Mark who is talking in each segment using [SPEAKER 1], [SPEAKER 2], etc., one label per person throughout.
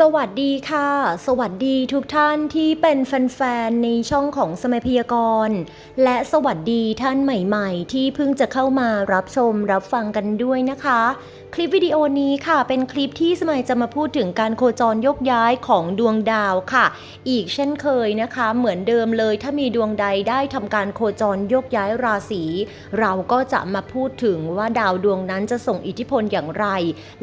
[SPEAKER 1] สวัสดีค่ะ สวัสดีทุกท่านที่เป็นแฟนๆ ในช่องของสมัยพยากรณ์และสวัสดีท่านใหม่ๆ ที่เพิ่งจะเข้ามารับชมรับฟังกันด้วยนะคะ คลิปวิดีโอนี้ค่ะ เป็นคลิปที่สมัยจะมาพูดถึงการโคจรยกย้ายของดวงดาวค่ะ อีกเช่นเคยนะคะ เหมือนเดิมเลยถ้ามีดวงใดได้ทำการโคจรยกย้ายราศีเราก็จะมาพูดถึงว่าดาวดวงนั้นจะส่งอิทธิพลอย่างไร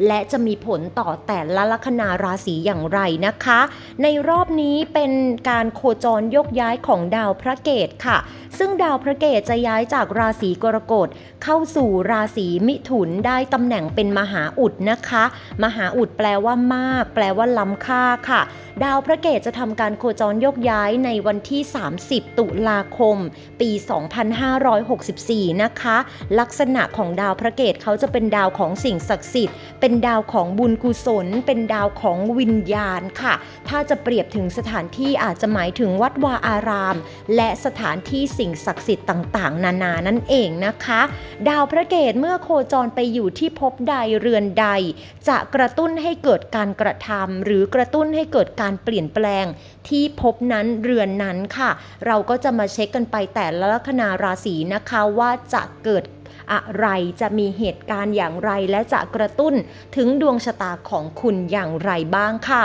[SPEAKER 1] และจะมีผลต่อแต่ละลัคนาราศีอย่างไรนะคะ ในรอบนี้เป็นการโคจรยกย้ายของดาวพระเกตค่ะ ซึ่งดาวพระเกตจะย้ายจากราศีกรกฎเข้าสู่ราศีมิถุนได้ตำแหน่งเป็นมหาอุดนะคะ มหาอุดแปลว่ามาก แปลว่าล้ำค่าค่ะ ดาวพระเกตจะทำการโคจรยกย้ายในวันที่ 30 ตุลาคม ปี 2564 นะคะ ลักษณะของดาวพระเกตเขาจะเป็นดาวของสิ่งศักดิ์สิทธิ์ เป็นดาวของบุญกุศล เป็นดาวของวิิญญาณค่ะ ถ้าจะเปรียบถึงสถานที่อาจจะหมายถึงวัดวาอาราม และสถานที่สิ่งศักดิ์สิทธิ์ต่างๆ นานานั่นเองนะคะ ดาวพระเกตเมื่อโคจรไปอยู่ที่ภพใดเรือนใด จะกระตุ้นให้เกิดการกระทำหรือกระตุ้นให้เกิดการเปลี่ยนแปลง ที่ภพนั้นเรือนนั้นค่ะ เราก็จะมาเช็คกันไปแต่ละลัคนาราศีนะคะว่าจะเกิด อะไรจะมีเหตุการณ์อย่างไรและจะกระตุ้นถึงดวงชะตาของคุณอย่างไรบ้างค่ะ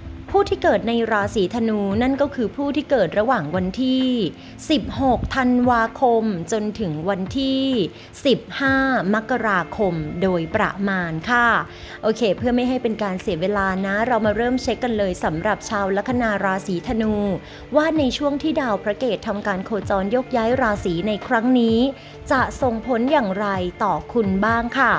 [SPEAKER 1] ผู้ที่เกิดในราศีธนูนั่นก็คือผู้ที่เกิดระหว่างวันที่ 16 ธันวาคม จนถึงวันที่ 15 มกราคมโดยประมาณค่ะ โอเค เพื่อไม่ให้เป็นการเสียเวลานะ เรามาเริ่มเช็คกันเลยสำหรับชาวลัคนาราศีธนู ว่าในช่วงที่ดาวพระเกตทำการโคจรยกย้ายราศีในครั้งนี้ จะส่งผลอย่างไรต่อคุณบ้างค่ะ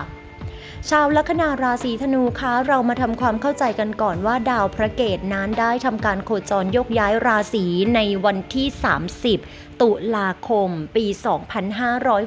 [SPEAKER 1] ชาวลัคนาราศีธนูคะเรามาทำความเข้าใจกันก่อนว่าดาวพระเกตนั้นได้ทำการโคจรยกย้ายราศีในวันที่ 30 ตุลาคม ปี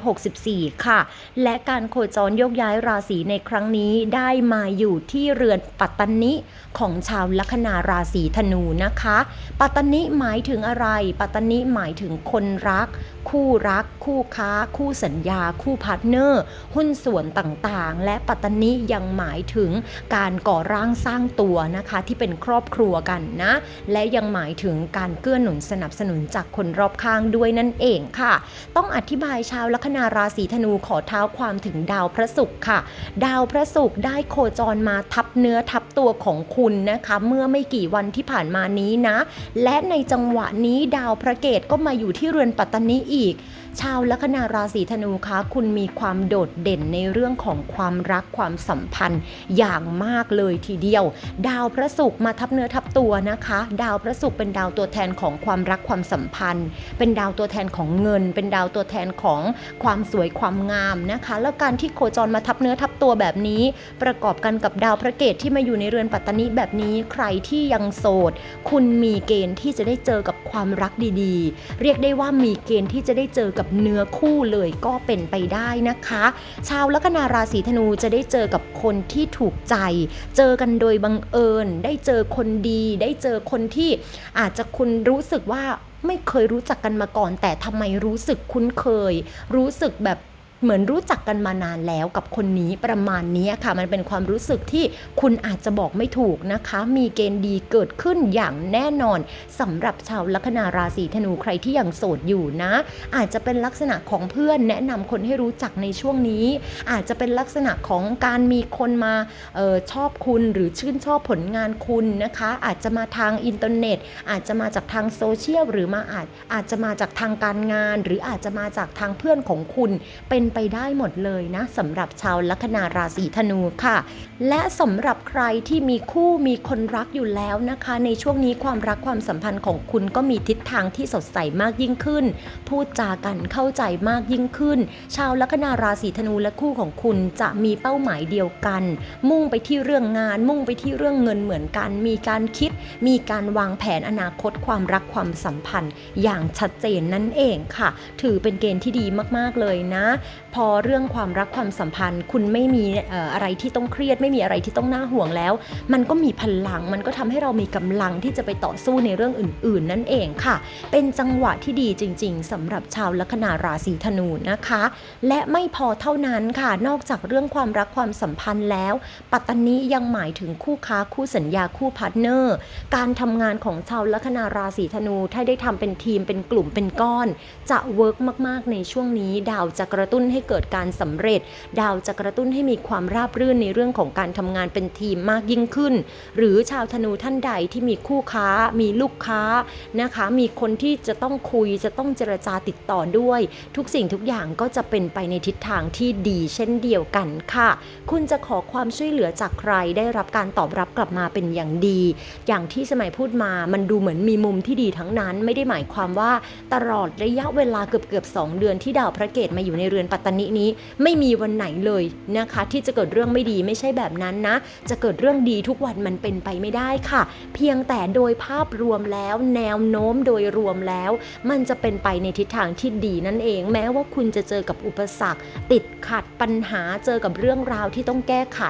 [SPEAKER 1] 2564 ค่ะ และการโคจรยกย้ายราศีในครั้งนี้ได้มาอยู่ที่เรือนปัตตนิของชาวลัคนาราศีธนูนะคะ ปัตตนิหมายถึงอะไร ปัตตนิหมายถึงคนรัก คู่รัก คู่ค้า คู่สัญญา คู่พาร์ทเนอร์ หุ้นส่วนต่างๆ และปัตตนิยังหมายถึงการก่อร่างสร้างตัวนะคะที่เป็นครอบครัวกันนะ และยังหมายถึงการเกื้อหนุนสนับสนุนจากคนรอบข้างด้วยนั่นเองค่ะ ต้องอธิบายชาวลัคนาราศีธนูขอเท้าความถึงดาวพระศุกร์ค่ะ ดาวพระศุกร์ได้โคจรมาทับเนื้อทับตัวของคุณนะคะ เมื่อไม่กี่วันที่ผ่านมานี้นะ และในจังหวะนี้ดาวพระเกตก็มาอยู่ที่เรือนปัตตนิอีก ชาวลัคนาราศีธนูคะคุณมีความโดดเด่นในเรื่องของความรักความสัมพันธ์อย่างมากเลยทีเดียว ดาวพระศุกร์มาทับเนื้อทับตัวนะคะ ดาวพระศุกร์เป็นดาวตัวแทนของความรักความสัมพันธ์ เป็นดาวาวตัวแทนของเงิน เป็นดาวตัวแทนของความสวยความงามนะคะ แล้วการที่โคจรมาทับเนื้อทับตัวแบบนี้ ประกอบกันกับดาวพระเกตที่มาอยู่ในเรือนปัตตานิแบบนี้ใครที่ยังโสด คุณมีเกณฑ์ที่จะได้เจอกับความรักดีๆ เรียกได้ว่ามีเกณฑ์ที่จะได้เจอกับเนื้อคู่เลยก็เป็นไปได้นะคะ ชาวลัคนาราศีธนูจะได้เจอกับคนที่ถูกใจ เจอกันโดยบังเอิญ ได้เจอคนดี ได้เจอคนที่อาจจะคุณรู้สึกว่า ไม่เคยรู้จักกันมาก่อน แต่ทำไมรู้สึกคุ้นเคย รู้สึกแบบ เหมือนรู้จักกันมานานแล้วกับคนนี้ประมาณนี้ค่ะ มันเป็นความรู้สึกที่คุณอาจจะบอกไม่ถูกนะคะ มีเกณฑ์ดีเกิดขึ้นอย่างแน่นอนสำหรับชาวลัคนาราศีธนูใครที่ยังโสดอยู่นะ อาจจะเป็นลักษณะของเพื่อนแนะนำคนให้รู้จักในช่วงนี้ อาจจะเป็นลักษณะของการมีคนมาออชอบคุณหรือชื่นชอบผลงานคุณนะคะ อาจจะมาทางอินเทอร์เน็ต อาจจะมาจากทางโซเชียลหรือมาอาจอาจจะมาจากทางการงาน หรืออาจจะมาจากทางเพื่อนของคุณเป็นไปได้หมดเลยนะสำหรับชาวลัคนาราศีธนูค่ะ และสำหรับใครที่มีคู่มีคนรักอยู่แล้วนะคะ ในช่วงนี้ความรักความสัมพันธ์ของคุณก็มีทิศทางที่สดใสมากยิ่งขึ้น พูดจากันเข้าใจมากยิ่งขึ้น ชาวลัคนาราศีธนูและคู่ของคุณจะมีเป้าหมายเดียวกัน มุ่งไปที่เรื่องงาน มุ่งไปที่เรื่องเงินเหมือนกัน มีการคิด มีการวางแผนอนาคตความรักความสัมพันธ์ อย่างชัดเจนนั่นเองค่ะ ถือเป็นเกณฑ์ที่ดีมากๆเลยนะพอเรื่องความรักความสัมพันธ์ คุณไม่มีอะไรที่ต้องเครียด ไม่มีอะไรที่ต้องน่าห่วงแล้ว มันก็มีพลังมันก็ทำให้เรามีกำลังที่จะไปต่อสู้ในเรื่องอื่น ๆ นั่นเองค่ะ เป็นจังหวะที่ดีจริง ๆสำหรับชาวลัคนาราศีธนูนะคะ และไม่พอเท่านั้นค่ะ นอกจากเรื่องความรักความสัมพันธ์แล้ว ปัตตานียังหมายถึงคู่ค้าคู่สัญญาคู่พาร์ทเนอร์ การทำงานของชาวลัคนาราศีธนู ถ้าได้ทำเป็นทีมเป็นกลุ่มเป็นก้อน จะเวิร์กมาก ๆ ในช่วงนี้ ดาวจะกระตุ้นให้เกิดการสำเร็จ ดาวจะกระตุ้นให้มีความราบรื่นในเรื่องของการทำงานเป็นทีมมากยิ่งขึ้น หรือชาวธนูท่านใดที่มีคู่ค้า มีลูกค้านะคะ มีคนที่จะต้องคุยจะต้องเจรจาติดต่อด้วย ทุกสิ่งทุกอย่างก็จะเป็นไปในทิศทางที่ดีเช่นเดียวกันค่ะ คุณจะขอความช่วยเหลือจากใครได้รับการตอบรับกลับมาเป็นอย่างดี อย่างที่สมัยพูดมามันดูเหมือนมีมุมที่ดีทั้งนั้น ไม่ได้หมายความว่าตลอดระยะเวลาเกือบเกือบสองเดือนที่ดาวพระเกตมาอยู่ในเรือนปัตตานีนี้ไม่มีวันไหนเลยนะคะ ที่จะเกิดเรื่องไม่ดีไม่ใช่แบบนั้นนะ จะเกิดเรื่องดีทุกวันมันเป็นไปไม่ได้ค่ะ เพียงแต่โดยภาพรวมแล้ว แนวโน้มโดยรวมแล้ว มันจะเป็นไปในทิศทางที่ดีนั่นเอง แม้ว่าคุณจะเจอกับอุปสรรค ติดขัดปัญหาเจอกับเรื่องราวที่ต้องแก้ไข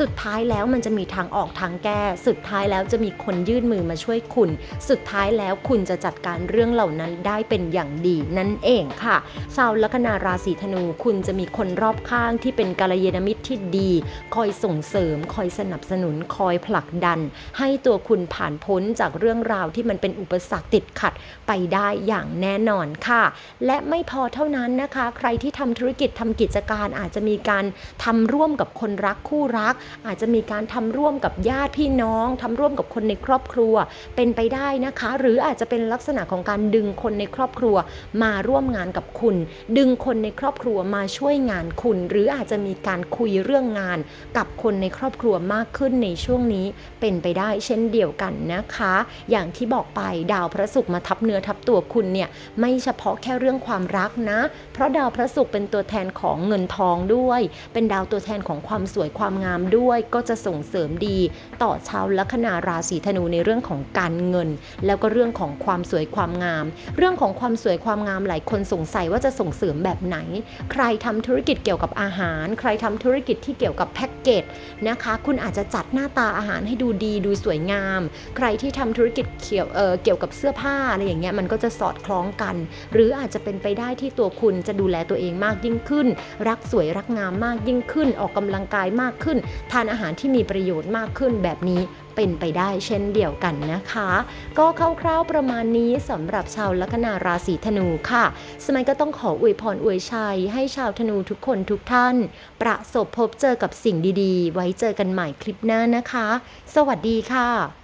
[SPEAKER 1] สุดท้ายแล้วมันจะมีทางออกทางแก้ สุดท้ายแล้วจะมีคนยื่นมือมาช่วยคุณ สุดท้ายแล้วคุณจะจัดการเรื่องเหล่านั้นได้เป็นอย่างดีนั่นเองค่ะชาวลัคนาราศีธนูคุณจะมีคนรอบข้างที่เป็นกัลยาณมิตรที่ดี คอยส่งเสริม คอยสนับสนุน คอยผลักดัน ให้ตัวคุณผ่านพ้นจากเรื่องราวที่มันเป็นอุปสรรคติดขัดไปได้อย่างแน่นอนค่ะ และไม่พอเท่านั้นนะคะ ใครที่ทำธุรกิจทำกิจการอาจจะมีการทำร่วมกับคนรักคู่รัก อาจจะมีการทำร่วมกับญาติพี่น้องทำร่วมกับคนในครอบครัว เป็นไปได้นะคะ หรืออาจจะเป็นลักษณะของการดึงคนในครอบครัว มาร่วมงานกับคุณ ดึงคนในครอบครัวมาช่วยงานคุณ หรืออาจจะมีการคุยเรื่องงาน กับคนในครอบครัวมากขึ้นในช่วงนี้เป็นไปได้เช่นเดียวกันนะคะ อย่างที่บอกไปดาวพระศุกร์มาทับเนื้อทับตัวคุณเนี่ยไม่เฉพาะแค่เรื่องความรักนะ เพราะดาวพระศุกร์เป็นตัวแทนของเงินทองด้วย เป็นดาวตัวแทนของความสวยความงามด้วย ก็จะส่งเสริมดี ต่อชาวลัคนาราศีธนูในเรื่องของการเงิน แล้วก็เรื่องของความสวยความงาม เรื่องของความสวยความงามหลายคนสงสัยว่าจะส่งเสริมแบบไหนใครทำธุรกิจเกี่ยวกับอาหาร ใครทำธุรกิจที่เกี่ยวกับแพ็กเกจนะคะ คุณอาจจะจัดหน้าตาอาหารให้ดูดีดูสวยงาม ใครที่ทำธุรกิจเกี่ยวเเกี่ยวกับเสื้อผ้าอะไรอย่างเงี้ยมันก็จะสอดคล้องกัน หรืออาจจะเป็นไปได้ที่ตัวคุณจะดูแลตัวเองมากยิ่งขึ้น รักสวยรักงามมากยิ่งขึ้น ออกกำลังกายมากขึ้น ทานอาหารที่มีประโยชน์มากขึ้นแบบนี้เป็นไปได้เช่นเดียวกันนะคะ ก็คร่าวๆประมาณนี้สำหรับชาวลัคนาราศีธนูค่ะ สมัยก็ต้องขออวยพรอวยชัย ให้ชาวธนูทุกคนทุกท่าน ประสบพบเจอกับสิ่งดีๆ ไว้เจอกันใหม่คลิปหน้านะคะ สวัสดีค่ะ